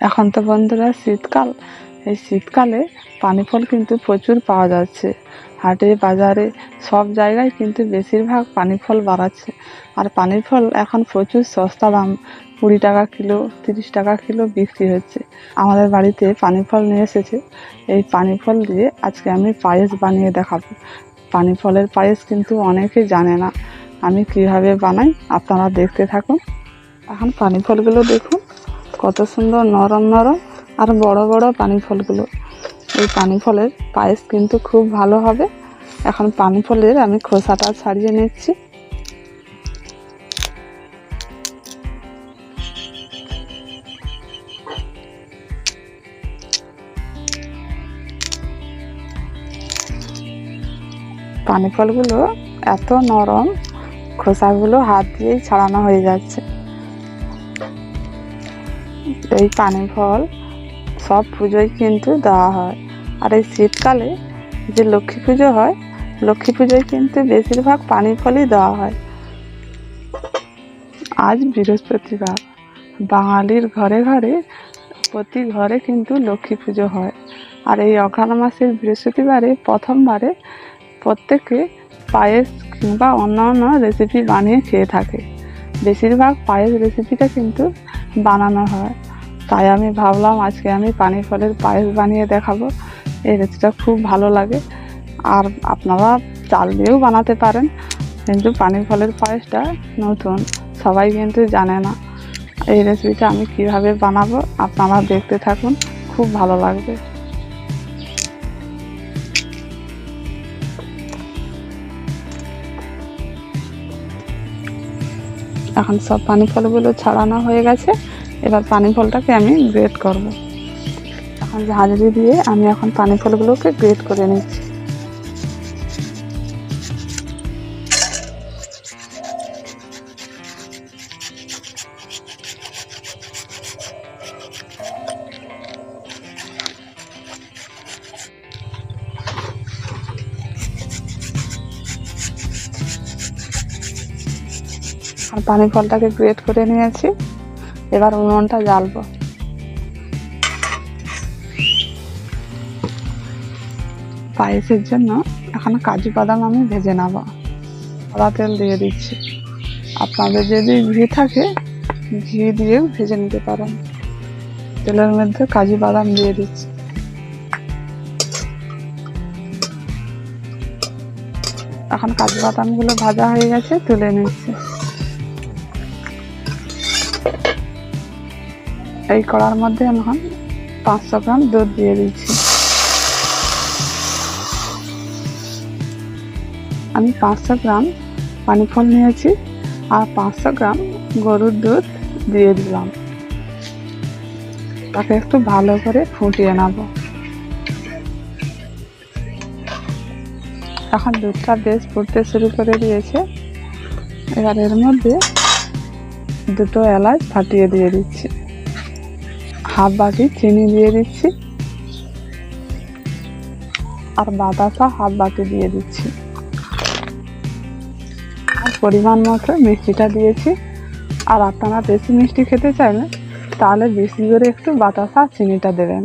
এখন তো বন্ধুরা শীতকাল, এই শীতকালে পানি ফল কিন্তু প্রচুর পাওয়া যাচ্ছে। হাটে, বাজারে সব জায়গায় কিন্তু বেশিরভাগ পানি ফল বাড়াচ্ছে। আর পানি ফল এখন প্রচুর সস্তা দাম, কুড়ি টাকা কিলো, তিরিশ টাকা কিলো বিক্রি হচ্ছে। আমাদের বাড়িতে পানি ফল নিয়ে এসেছে। এই পানি ফল দিয়ে আজকে আমি পায়েস বানিয়ে দেখাবো। পানি ফলের পায়েস কিন্তু অনেকে জানে না। আমি কীভাবে বানাই, আপনারা দেখতে থাকুন। এখন পানি ফলগুলো দেখুন। কত সুন্দর নরম নরম আর বড় বড় পানি ফলগুলো এই পানি ফলের পায়েস কিন্তু খুব ভালো হবে। এখন পানি ফলের আমি খোসাটা ছাড়িয়ে নিচ্ছি। পানি ফলগুলো এত নরম, খোসাগুলো হাত দিয়েই ছাড়ানো হয়ে যাচ্ছে। এই পানি ফল, সব পুজোয় কিন্তু দেওয়া হয়। আর এই শীতকালে যে লক্ষ্মী পুজো হয়, লক্ষ্মী পুজোয় কিন্তু বেশিরভাগ পানি ফলই দেওয়া হয়। আজ বৃহস্পতিবার। বাঙালির ঘরে ঘরে, প্রতি ঘরে কিন্তু লক্ষ্মী পুজো হয়। আর এই অঘ্রাণ মাসের বৃহস্পতিবারে, প্রথমবারে প্রত্যেকে পায়েস কিংবা অন্যান্য রেসিপি বানিয়ে খেয়ে থাকে। বেশিরভাগ পায়েস রেসিপিটা কিন্তু বানানো হয়। তাই আমি ভাবলাম আজকে আমি পানি ফলের পায়েস বানিয়ে দেখাবো। এই রেসিপিটা খুব ভালো লাগে। আর আপনারা চাল দিয়েও বানাতে পারেন, কিন্তু পানি ফলের পায়েসটা নতুন, সবাই কিন্তু জানে না। এই রেসিপিটা আমি কীভাবে বানাবো, আপনারা দেখতে থাকুন, খুব ভালো লাগবে। এখন সব পানি ফলগুলো ছাড়ানো হয়ে গেছে। এবার পানি ফলটাকে আমি গ্রেট করব। এখন ঝাঁঝরি দিয়ে আমি এখন পানি ফলগুলোকে গ্রেট করে নিচ্ছি। আর পানি ফলটাকে গ্রেট করে নিয়েছি। এবার উনুনটা জ্বালবো। পায়েসের জন্য এখন কাজু বাদাম আমি ভেজে নেব। সাদা তেল দিয়ে দিচ্ছি। আপনাদের যদি ঘি থাকে, ঘি দিয়েও ভেজে নিতে পারেন। তেলের মধ্যে কাজু বাদাম দিয়ে দিচ্ছি। এখন কাজু বাদামগুলো ভাজা হয়ে গেছে, তুলে নিচ্ছি। এই কড়ার মধ্যে এখন পাঁচশো গ্রাম দুধ দিয়ে দিচ্ছি। আমি পাঁচশো গ্রাম পানি ফল নিয়েছি আর পাঁচশো গ্রাম গরুর দুধ দিয়ে দিলাম। তাকে একটু ভালো করে ফুটিয়ে নেব। এখন দুধটা বেশ ফুটতে শুরু করে দিয়েছে। এবার এর মধ্যে দুটো এলাচ ফাটিয়ে দিয়ে দিচ্ছি। হাফ বাটি চিনি দিয়ে দিচ্ছি। আর বাতাসা হাফ বাটি দিয়ে দিচ্ছি। আর পরিমাণ মতো মিষ্টিটা দিয়েছি। আর আপনারা বেশি মিষ্টি খেতে চাইলে তাহলে বেশি করে একটু বাতাসা চিনিটা দেবেন।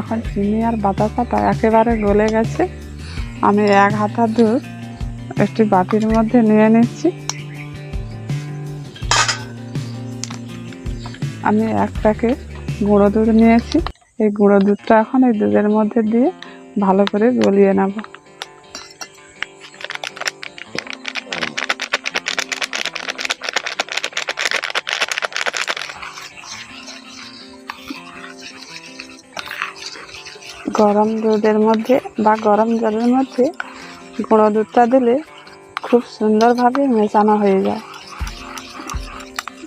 এখন চিনি আর বাতাসাটা একেবারে গলে গেছে। আমি এক হাতা দুধ একটি বাটির মধ্যে নিয়ে নিচ্ছি। আমি এক প্যাকেট গুঁড়ো দুধ নিয়েছি। এই গুঁড়ো দুধটা এখন এই দুধের মধ্যে দিয়ে ভালো করে গলিয়ে নেব। গরম দুধের মধ্যে বা গরম জলের মধ্যে গুঁড়ো দুধটা দিলে খুব সুন্দরভাবে মেশানো হয়ে যায়।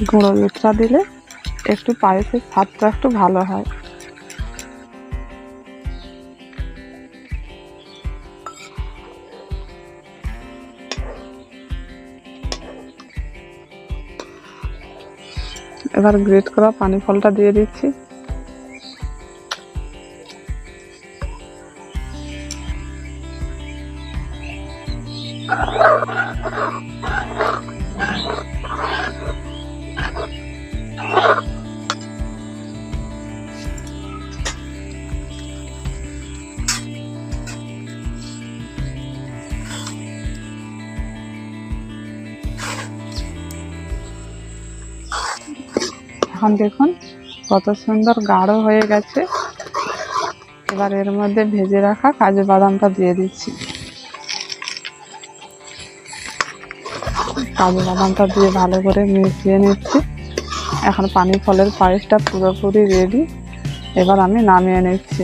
গুঁড়ো দুধটা দিলে একটু পায়েসের স্বাদটা একটু ভালো হয়। এবার গ্রেট করা পানি ফলটা দিয়ে দিচ্ছি। এখন দেখুন, কত সুন্দর গাঢ় হয়ে গেছে। এবার এর মধ্যে ভেজে রাখা কাজু বাদামটা দিয়ে দিচ্ছি। কাজু বাদামটা দিয়ে ভালো করে মিশিয়ে নিচ্ছি। এখন পানি ফলের পায়েসটা পুরোপুরি রেডি এবার আমি নামিয়ে নিচ্ছি।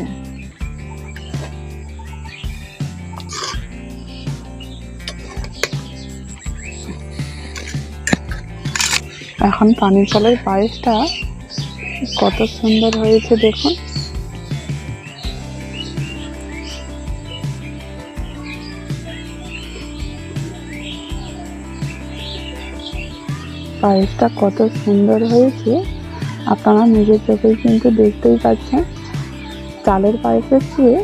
এখন পানি ফলের পায়েসটা কত সুন্দর হয়েছে দেখুন। পায়েসটা কত সুন্দর হয়েছে। আপনারা নিজের চোখে কিন্তু দেখতেই পাচ্ছেন। চালের পায়েসের চেয়ে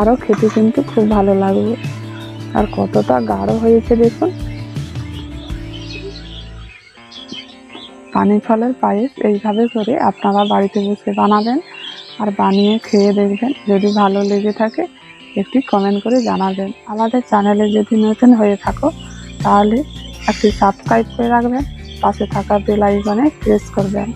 আরও খেতে কিন্তু খুব ভালো লাগবে। আর কতটা গাঢ় হয়েছে দেখুন। পানি ফলের পায়েস এইভাবে করে আপনারা বাড়িতে বসে বানাবেন আর বানিয়ে খেয়ে দেখবেন। যদি ভালো লেগে থাকে, একটি কমেন্ট করে জানাবেন। আমাদের চ্যানেলে যদি নতুন হয়ে থাকো, তাহলে একটি সাবস্ক্রাইব করে রাখবেন। পাশে থাকা বেল মানে প্রেস করবেন।